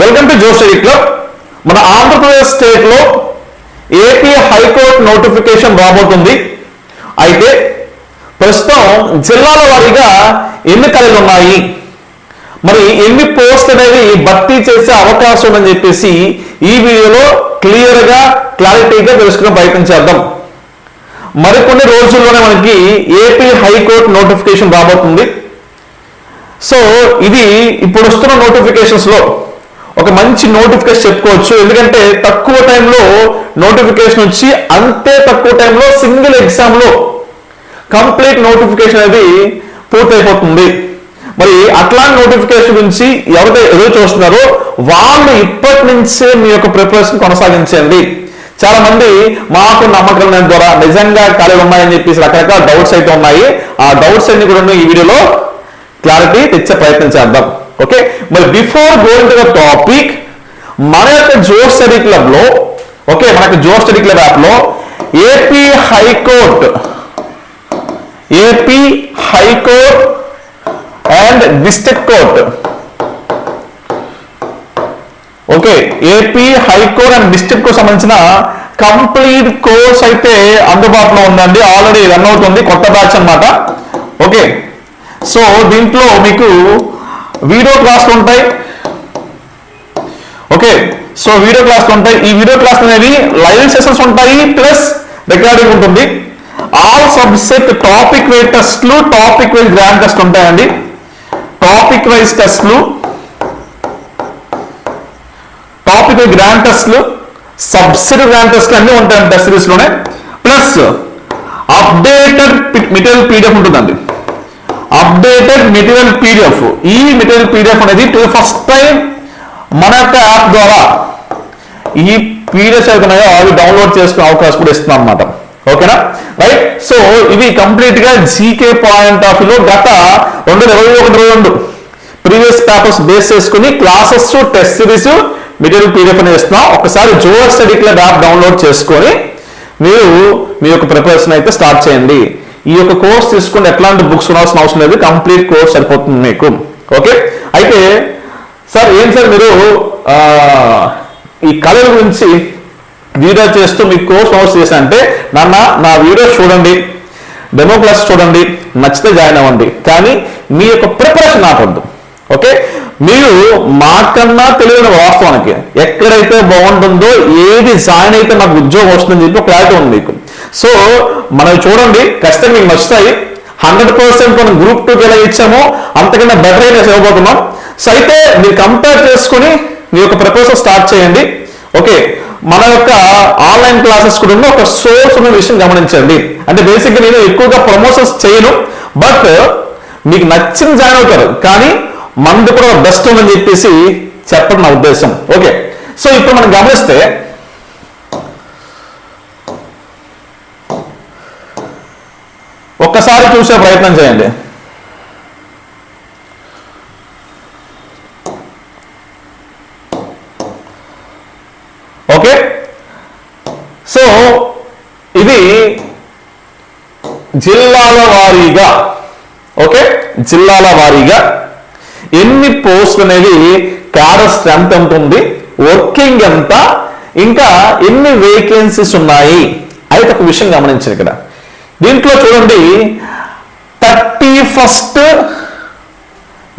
Welcome to Jo's Study Club మన ఆంధ్రప్రదేశ్ స్టేట్లో AP high court notification రాబోతుంది. అయితే ప్రస్తుతం జిల్లాల వారీగా ఎన్ని ఖాళీలు ఉన్నాయి. మరి ఎన్ని పోస్ట్ అనేది భర్తీ చేసే అవకాశం ఉందని చెప్పేసి ఈ వీడియోలో క్లియర్గా క్లారిటీగా తెలుసుకునే ప్రయత్నం చేద్దాం. మరికొన్ని రోజుల్లోనే మనకి ఏపీ హైకోర్టు నోటిఫికేషన్ రాబోతుంది. సో ఇది ఇప్పుడు వస్తున్న నోటిఫికేషన్స్లో ఒక మంచి నోటిఫికేషన్ చెప్పుకోవచ్చు. ఎందుకంటే తక్కువ టైంలో నోటిఫికేషన్ వచ్చి అంతే తక్కువ టైంలో సింగిల్ ఎగ్జామ్లో కంప్లీట్ నోటిఫికేషన్ అనేది పూర్తయిపోతుంది. మరి అట్లాంటి నోటిఫికేషన్ గురించి ఎవరైతే ఎదురు చూస్తున్నారో వాళ్ళు ఇప్పటి నుంచే మీ యొక్క ప్రిపరేషన్ కొనసాగించండి. చాలా మంది మాకు నమ్మకం లేని ద్వారా నిజంగా ఖాళీ ఉన్నాయని చెప్పేసి రకరకాల డౌట్స్ అయితే ఉన్నాయి. ఆ డౌట్స్ అన్ని కూడా ఈ వీడియోలో క్లారిటీ తెచ్చే ప్రయత్నం చేద్దాం. ఓకే మరి before going to the topic మన యొక్క జోర్ స్టడీ క్లబ్లో ఓకే మన యొక్క జో స్టడీ క్లబ్ యాప్లో AP high court AP high court and district court. Okay AP high court and district court సంబంధించిన కంప్లీట్ కోర్స్ అయితే అందుబాటులో ఉందండి. ఆల్రెడీ రన్ అవుతుంది. కొత్త బ్యాచ్ అన్నమాట. ఓకే సో దీంట్లో మీకు వీడియో క్లాసులు ఉంటాయి. ఓకే సో వీడియో క్లాసులు ఉంటాయి. ఈ వీడియో క్లాస్ అనేవి లైవ్ సెషన్స్ ఉంటాయి ప్లస్ రికార్డింగ్ ఉంటుంది. ఆల్ సబ్జెక్ట్ టాపిక్ వైజ్ టెస్ట్లు టాపిక్ వైజ్ గ్రాండ్ టెస్ట్ ఉంటాయండి. టాపిక్ వైజ్ టెస్ట్లు టాపిక్ వైజ్ గ్రాండ్ టెస్ట్లు సబ్సిడీ గ్రాండ్ టెస్ట్లు అన్నీ ఉంటాయండి టెస్ట్ సిరీస్లోనే ప్లస్ అప్డేటెడ్ మెటీరియల్ పీడిఎఫ్ ఉంటుందండి. అప్డేటెడ్ మెటీరియల్ పీడిఎఫ్ ఈ మెటీరియల్ పీడిఎఫ్ అనేది ఫస్ట్ టైం మన యొక్క యాప్ ద్వారా ఈ పీడిఎఫ్ ఉన్నాయో అవి డౌన్లోడ్ చేసుకునే అవకాశం కూడా ఇస్తున్నాం అనమాట ఓకేనా రైట్ సో ఇవి కంప్లీట్గా జీకే పాయింట్ ఆఫ్ వ్యూలో గత రెండు వేల ఇరవై ఒకటి రెండు ప్రీవియస్ పేపర్స్ బేస్ చేసుకుని classes test series material PDF అనేది ఇస్తున్నాం. ఒకసారి జోర్ స్టడీ క్లబ్ యాప్ డౌన్లోడ్ చేసుకొని మీరు మీ యొక్క ప్రిపరేషన్ అయితే స్టార్ట్ చేయండి. ఈ యొక్క కోర్స్ తీసుకుని ఎట్లాంటి బుక్స్ కొనాల్సిన అవసరం లేదు. కంప్లీట్ కోర్స్ సరిపోతుంది మీకు. ఓకే? అయితే సార్ ఏం సార్ మీరు ఈ కళల గురించి వీడియో చేస్తూ మీ కోర్స్ నోట్స్ చేసా అంటే నాన్న నా వీడియోస్ చూడండి. డెమో క్లాస్ చూడండి. నచ్చితే జాయిన్ అవ్వండి. కానీ మీ యొక్క ప్రిపరేషన్ ఆపొద్దు ఓకే? మీరు మాకన్నా తెలియని వాస్తవానికి ఎక్కడైతే బాగుంటుందో ఏది జాయిన్ అయితే నాకు ఉద్యోగం వస్తుందని చెప్పి క్లారిటీ ఉంది మీకు. సో మనం చూడండి ఖచ్చితంగా మీకు నచ్చుతాయి. హండ్రెడ్ పర్సెంట్ మనం గ్రూప్ టూకి ఎలా ఇచ్చామో అంతకన్నా బెటర్ అయినా ఇవ్వబోతున్నాం. సో అయితే మీరు కంపేర్ చేసుకుని మీ యొక్క ప్రపోజల్ స్టార్ట్ చేయండి. ఓకే మన యొక్క ఆన్లైన్ క్లాసెస్ కూడా ఉన్న ఒక సోర్స్ ఉన్న విషయం గమనించండి. అంటే బేసిక్గా నేను ఎక్కువగా ప్రమోషన్స్ చేయను బట్ మీకు నచ్చిన జాయిన్ అవుతారు. కానీ మనది కూడా బెస్ట్ ఉందని చెప్పేసి చెప్పడం నా ఉద్దేశం. ఓకే సో ఇప్పుడు మనం గమనిస్తే ఒక్కసారి చూసే ప్రయత్నం చేయండి. ఓకే? సో ఇది జిల్లాల వారీగా ఓకే? జిల్లాల వారీగా ఎన్ని పోస్ట్ అనేది క్యాడర్ స్ట్రెంత్ ఎంత వర్కింగ్ ఎంత? ఇంకా ఎన్ని వేకెన్సీస్ ఉన్నాయి? అయితే ఒక విషయం గమనించారు ఇక్కడ. దీంట్లో చూడండి thirty first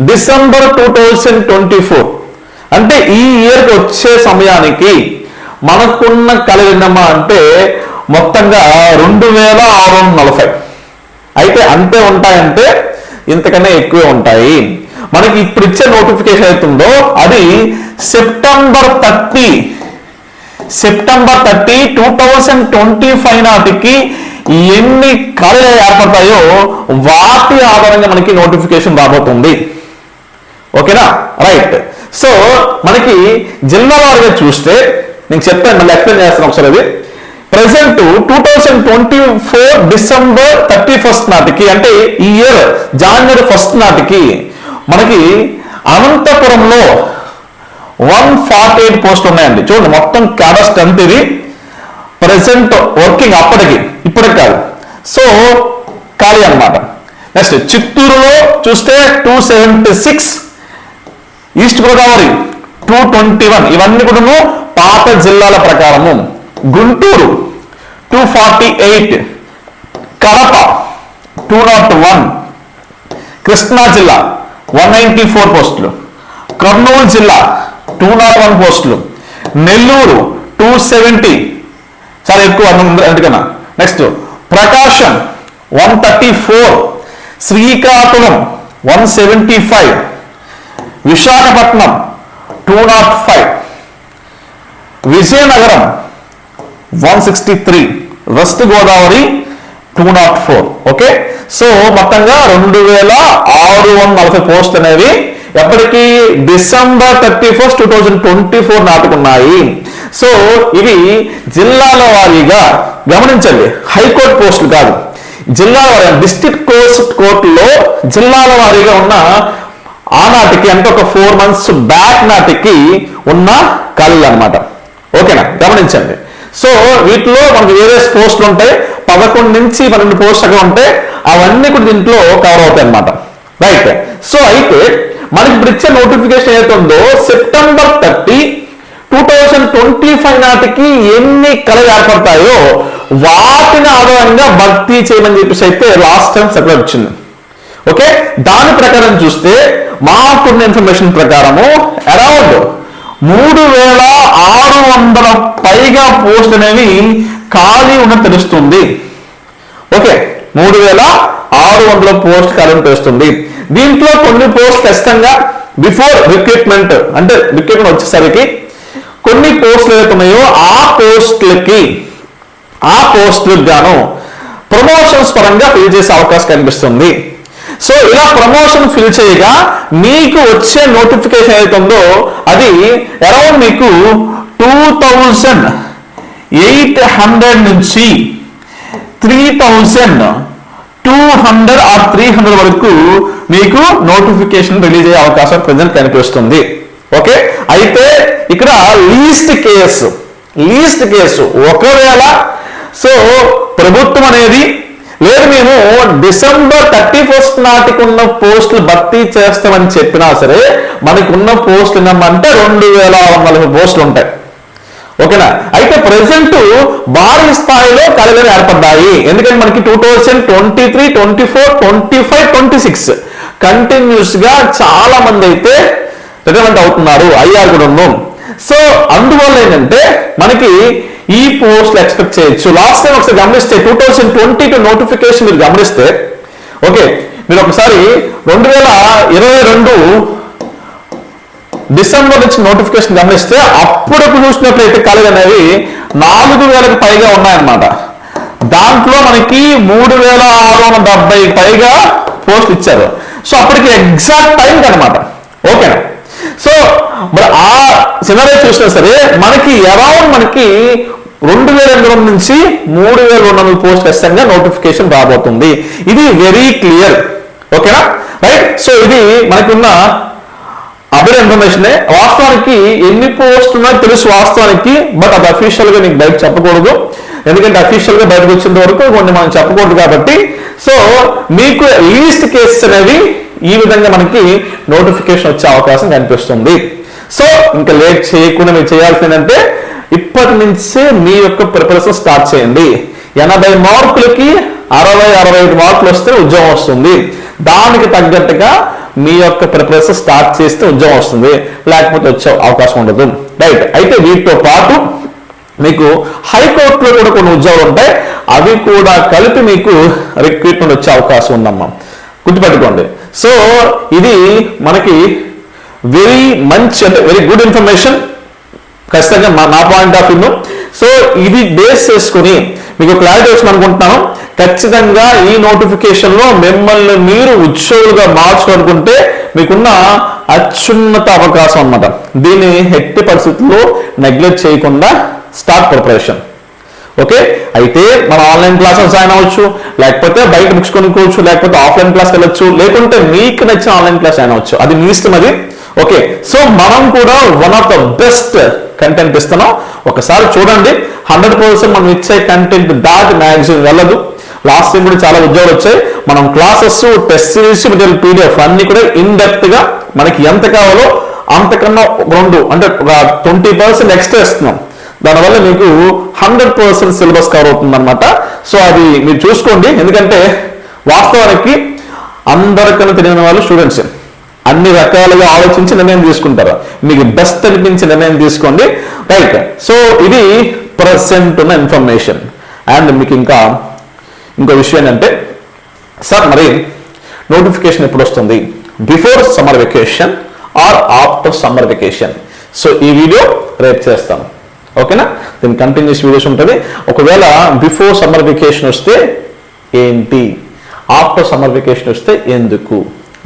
December two thousand twenty four అంటే ఈ ఇయర్కి వచ్చే సమయానికి మనకున్న కలిగినమా అంటే మొత్తంగా రెండు వేల ఆరు వందల నలభై. అయితే అంతే ఉంటాయంటే ఇంతకన్నా ఎక్కువే ఉంటాయి. మనకి ఇప్పుడు ఇచ్చే నోటిఫికేషన్ అవుతుందో అది September thirty September thirty two thousand twenty five నాటికి ఎన్ని కళలు ఏర్పడతాయో వాటి ఆధారంగా మనకి నోటిఫికేషన్ రాబోతుంది. ఓకేనా? రైట్. సో మనకి జిల్లా వారిగా చూస్తే నేను చెప్తాను మళ్ళీ ఎక్స్ప్లెయిన్ చేస్తాను ఒకసారి అది. Present two thousand twenty four December thirty first నాటికి అంటే ఈ ఇయర్ జనవరి ఫస్ట్ నాటికి మనకి అనంతపురంలో వన్ ఫార్టీ ఎయిట్ పోస్ట్ ఉన్నాయండి. చూడండి మొత్తం క్యాడర్ స్ట్రెంత్ ఇది. ప్రజెంట్ వర్కింగ్ అప్పటికి ఇప్పటికి కాదు. సో ఖాళీ అన్నమాట. నెక్స్ట్ చిత్తూరులో చూస్తే two seventy six East Godavari two twenty one ఇవన్నీ కూడాను పాత జిల్లాల ప్రకారము. Guntur two forty eight Kadapa two naught one Krishna జిల్లా వన్ నైంటీ ఫోర్ పోస్టులు. కర్నూలు జిల్లా టూ నాట్ వన్ పోస్టులు. నెల్లూరు టూ సెవెంటీ చాలా ఎక్కువ ఎందుకన్నా next Prakasam one thirty four Srikakulam one seventy five Visakhapatnam two naught five Vizianagaram one sixty three West Godavari two naught four okay so మొత్తంగా రెండు వేల ఆరు వందల నలభై పోస్ట్ అనేవి ఎప్పటికీ December thirty first two thousand twenty four నాటుకున్నాయి. So ఇవి జిల్లాల వారీగా గమనించండి. హైకోర్టు పోస్టులు కాదు. జిల్లాల వారి డిస్ట్రిక్ట్ కోర్ట్ కోర్టులో జిల్లాల వారీగా ఉన్న ఆనాటికి అంటే ఒక ఫోర్ మంత్స్ బ్యాక్ నాటికి ఉన్న ఖాళీలు అన్నమాట ఓకేనా? గమనించండి. సో వీటిలో మనకు వేరే పోస్టులు ఉంటాయి. పదకొండు నుంచి పన్నెండు పోస్టులు అక్కడ ఉంటాయి. అవన్నీ కూడా దీంట్లో కవర్ అవుతాయి అన్నమాట రైట్ సో అయితే మనకి ఇప్పుడు ఇచ్చే నోటిఫికేషన్ ఏదైతుందో September thirty two thousand twenty five నాటికి ఎన్ని కళలు ఏర్పడతాయో వాటిని ఆధారంగా భర్తీ చేయమని చెప్పేసి అయితే లాస్ట్ టైం సర్కులర్ వచ్చింది. ఓకే దాని ప్రకారం చూస్తే మాకున్న ఇన్ఫర్మేషన్ ప్రకారము అరౌండ్ మూడు వేల ఆరు వందల పైగా పోస్ట్ అనేవి ఖాళీ ఉన్న తెలుస్తుంది. ఓకే మూడు వేల ఆరు వందల పోస్ట్ ఖాళీ ఉన్న దీంట్లో కొన్ని పోస్ట్ ఖచ్చితంగా బిఫోర్ రిక్రూట్మెంట్ అంటే రిక్రూట్మెంట్ వచ్చేసరికి కొన్ని పోస్టులు ఏవైతున్నాయో ఆ పోస్టులకి ఆ పోస్టులకు గాను ప్రమోషన్స్ పరంగా ఫిల్ చేసే అవకాశం కనిపిస్తుంది. సో ఇలా ప్రమోషన్ ఫిల్ చేయగా మీకు వచ్చే నోటిఫికేషన్ ఏదైతుందో అది అరౌండ్ మీకు టూ థౌజండ్ ఎయిట్ హండ్రెడ్ నుంచి three thousand two hundred or three hundred వరకు మీకు నోటిఫికేషన్ రిలీజ్ అయ్యే అవకాశం ప్రజెంట్ కనిపిస్తుంది. ఓకే అయితే ఇక్కడ లీస్ట్ కేసు లీస్ట్ కేసు ఒకవేళ సో ప్రభుత్వం అనేది లేదు మేము డిసెంబర్ థర్టీ ఫస్ట్ నాటికి ఉన్న పోస్టులు భర్తీ చేస్తామని చెప్పినా సరే మనకున్న పోస్టులు ఏమంటే రెండు వేల నలభై పోస్టులు ఉంటాయి. ఓకేనా? అయితే ప్రజెంట్ భారీ స్థాయిలో కళలు ఏర్పడ్డాయి. ఎందుకంటే మనకి two thousand twenty three twenty four twenty five twenty six కంటిన్యూస్గా చాలా మంది అయితే రిటైర్మెంట్ అవుతున్నారు. అయ్యారు కూడా ఉన్నాం సో అందువల్ల ఏంటంటే మనకి ఈ పోస్ట్లు ఎక్స్పెక్ట్ చేయొచ్చు. లాస్ట్ టైం ఒకసారి గమనిస్తే two thousand twenty two notification మీరు గమనిస్తే ఓకే మీరు ఒకసారి రెండు వేల ఇరవై రెండు డిసెంబర్ నుంచి నోటిఫికేషన్ గమనిస్తే అప్పుడు చూసినట్లయితే కళలు అనేవి నాలుగు వేలకు పైగా ఉన్నాయన్నమాట. దాంట్లో మనకి మూడు వేల ఆరు వందల డెబ్బై పైగా పోస్ట్ ఇచ్చారు. సో అప్పటికి ఎగ్జాక్ట్ టైం అనమాట ఓకేనా? సో మరి ఆ సినారీ చూసినా సరే మనకి అరౌండ్ మనకి రెండు వేల ఎనిమిది వందల నుంచి మూడు వేల రెండు వందల పోస్ట్ ఖచ్చితంగా నోటిఫికేషన్ రాబోతుంది. ఇది వెరీ క్లియర్ ఓకేనా? రైట్ సో ఇది మనకున్న అబర్ ఇన్ఫర్మేషన్ వాస్తవానికి ఎన్ని పోస్ట్ ఉన్నా తెలుసు వాస్తవానికి బట్ అది అఫీషియల్గా నీకు బయట చెప్పకూడదు. ఎందుకంటే అఫీషియల్గా బయటకు వచ్చేంత వరకు కొన్ని మనం చెప్పకూడదు కాబట్టి. సో మీకు లీస్ట్ కేసెస్ అనేవి ఈ విధంగా మనకి నోటిఫికేషన్ వచ్చే అవకాశం కనిపిస్తుంది. సో ఇంకా లేట్ చేయకుండా మీరు చేయాల్సిందంటే ఇప్పటి నుంచే మీ యొక్క ప్రిపరేషన్ స్టార్ట్ చేయండి. ఎనభై మార్కులకి అరవై అరవై ఐదు మార్కులు వస్తే ఉద్యోగం వస్తుంది. దానికి తగ్గట్టుగా మీ యొక్క ప్రిపరేషన్ స్టార్ట్ చేస్తే ఉద్యోగం వస్తుంది. లేకపోతే వచ్చే అవకాశం ఉండదు. రైట్ అయితే వీటితో పాటు మీకు హైకోర్టులో కూడా కొన్ని ఉద్యోగాలు ఉంటాయి. అవి కూడా కలిపి మీకు రిక్రూట్మెంట్ వచ్చే అవకాశం ఉందమ్మా. గుర్తుపెట్టుకోండి. సో ఇది మనకి వెరీ మంచి అంటే వెరీ గుడ్ ఇన్ఫర్మేషన్ ఖచ్చితంగా మా నా పాయింట్ ఆఫ్ వ్యూ సో ఇది బేస్ చేసుకుని మీకు క్లారిటీ వచ్చింది అనుకుంటున్నాను. ఖచ్చితంగా ఈ నోటిఫికేషన్లో మిమ్మల్ని మీరు ఉద్యోగులుగా మార్చుకోనుకుంటే మీకున్న అత్యున్నత అవకాశం అన్నమాట. దీన్ని ఎట్టి పరిస్థితుల్లో నెగ్లెక్ట్ చేయకుండా స్టార్ట్ ప్రిపరేషన్ ఓకే అయితే మన ఆన్లైన్ క్లాసెస్ జాయిన్ అవ్వచ్చు లేకపోతే బయట బుక్స్ కొనుక్కోవచ్చు లేకపోతే ఆఫ్లైన్ క్లాస్ వెళ్ళొచ్చు లేకుంటే మీకు నచ్చిన ఆన్లైన్ క్లాస్ జాయిన్ అవ్వచ్చు. అది మీ ఇష్టం అది. ఓకే సో మనం కూడా one of the best content ఇస్తున్నాం. ఒకసారి చూడండి. హండ్రెడ్ పర్సెంట్ మనం ఇచ్చే కంటెంట్ దాటి మ్యాగజైన్ వెళ్ళదు. లాస్ట్ టైం కూడా చాలా ఉద్యోగాలు వచ్చాయి. మనం classes test series material PDF అన్ని కూడా ఇన్ డెప్త్గా మనకి ఎంత కావాలో అంతకన్నా రెండు అంటే ఒక ట్వంటీ పర్సెంట్ ఎక్స్ట్రా ఇస్తున్నాం. దానివల్ల మీకు హండ్రెడ్ పర్సెంట్ సిలబస్ కవర్ అవుతుంది అనమాట సో అది మీరు చూసుకోండి. ఎందుకంటే వాస్తవానికి అందరికన్నా తెలియని వాళ్ళు స్టూడెంట్స్ అన్ని రకాలుగా ఆలోచించి నిర్ణయం తీసుకుంటారు. మీకు బెస్ట్ అనిపించి నిర్ణయం తీసుకోండి. రైట్ సో ఇది ప్రజెంట్ ఉన్న ఇన్ఫర్మేషన్ అండ్ మీకు ఇంకా ఇంకో విషయం ఏంటంటే సార్ మరి నోటిఫికేషన్ ఎప్పుడు వస్తుంది? Before summer vacation or after summer vacation so ఈ వీడియో రేపు చేస్తాం. ఓకేనా దీని కంటిన్యూస్ వీడియోస్ ఉంటుంది. ఒకవేళ బిఫోర్ సమ్మర్ వెకేషన్ వస్తే ఏంటి? ఆఫ్టర్ సమ్మర్ వెకేషన్ వస్తే ఎందుకు?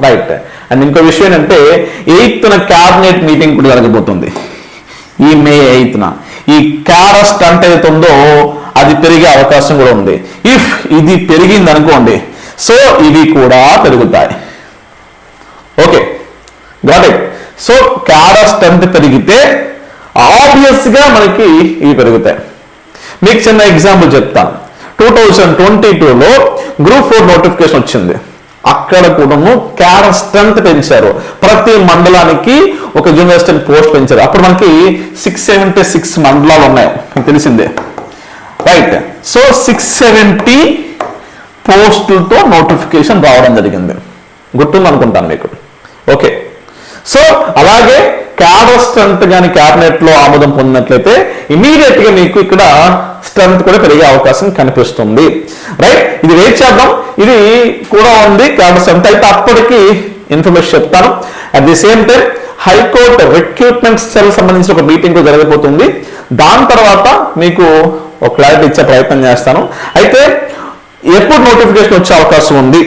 రైట్ అండ్ ఇంకో విషయం ఏంటంటే ఎయిత్న క్యాబినెట్ మీటింగ్ కూడా జరగబోతుంది. ఈ మే ఎయిత్న ఈ క్యారస్ట్ అంటే ఉందో అది పెరిగే అవకాశం కూడా ఉంది. ఇఫ్ ఇది పెరిగింది అనుకోండి సో ఇవి కూడా పెరుగుతాయి. ఓకే గాట్ ఇట్ సో క్యారా టెన్త్ పెరిగితే ఆబ్వియస్గా మనకి ఇవి పెరుగుతాయి. మీకు చిన్న ఎగ్జాంపుల్ చెప్తాను. టూ థౌజండ్ ట్వంటీ టూలో గ్రూప్ ఫోర్ నోటిఫికేషన్ వచ్చింది. అక్కడ కూడాను క్యాడర్ స్ట్రెంత్ పెంచారు. ప్రతి మండలానికి ఒక జూనివర్సిటీ పోస్ట్ పెంచారు. అప్పుడు మనకి సిక్స్ సెవెంటీ సిక్స్ మండలాలు ఉన్నాయి. మీకు తెలిసిందే. రైట్ సో సిక్స్ సెవెంటీ పోస్టులతో నోటిఫికేషన్ రావడం జరిగింది. గుర్తుంది అనుకుంటాను మీకు. ఓకే సో అలాగే క్యాడర్ స్ట్రెంత్ కానీ క్యాబినెట్లో ఆమోదం పొందినట్లయితే ఇమీడియట్గా మీకు ఇక్కడ స్ట్రెంత్ కూడా పెరిగే అవకాశం కనిపిస్తుంది. రైట్ ఇది వెయిట్ చేద్దాం. ఇది కూడా ఉంది. క్యాడర్ స్ట్రెంత్ అయితే అప్పటికి ఇన్ఫర్మేషన్ చెప్తాను. At the same time high court recruitment cell సంబంధించిన ఒక మీటింగ్ కూడా జరగబోతుంది. దాని తర్వాత మీకు ఒక క్లారిటీ ఇచ్చే ప్రయత్నం చేస్తాను. అయితే ఎప్పుడు నోటిఫికేషన్ వచ్చే అవకాశం ఉంది.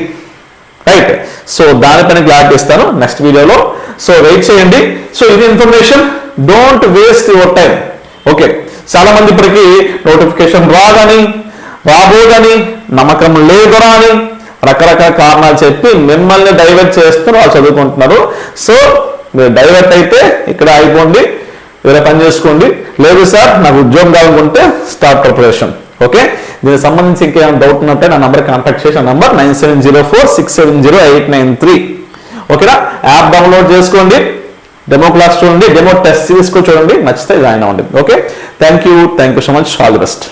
రైట్ సో దానిపైన క్లారిటీ ఇస్తాను. నెక్స్ట్ వీడియోలో సో వెయిట్ చేయండి. సో ఇది information don't waste your time okay చాలా మంది ఇప్పటికీ నోటిఫికేషన్ రాదని రాబోదని నమ్మకం లేదురా అని రకరకాల కారణాలు చెప్పి మిమ్మల్ని డైవర్ట్ చేస్తూ వాళ్ళు చదువుకుంటున్నారు. సో మీరు డైవర్ట్ అయితే ఇక్కడ అయిపోండి వేరే పని చేసుకోండి. లేదు సార్ నాకు ఉద్యోగం కావాలనుకుంటే స్టార్ట్ ప్రిపరేషన్ ఓకే దీనికి సంబంధించి ఇంకేమైనా డౌట్ ఉన్నట్టే నా నంబర్ కాంటాక్ట్ చేసి నా number nine seven zero four six seven zero eight nine three. ఓకేనా? యాప్ డౌన్లోడ్ చేసుకోండి. డెమో క్లాస్ చూడండి. డెమో టెస్ట్ సిరీస్ కూడా చూడండి. నచ్చితే జాయిన్ అవ్వండి. Okay thank you thank you so much all the best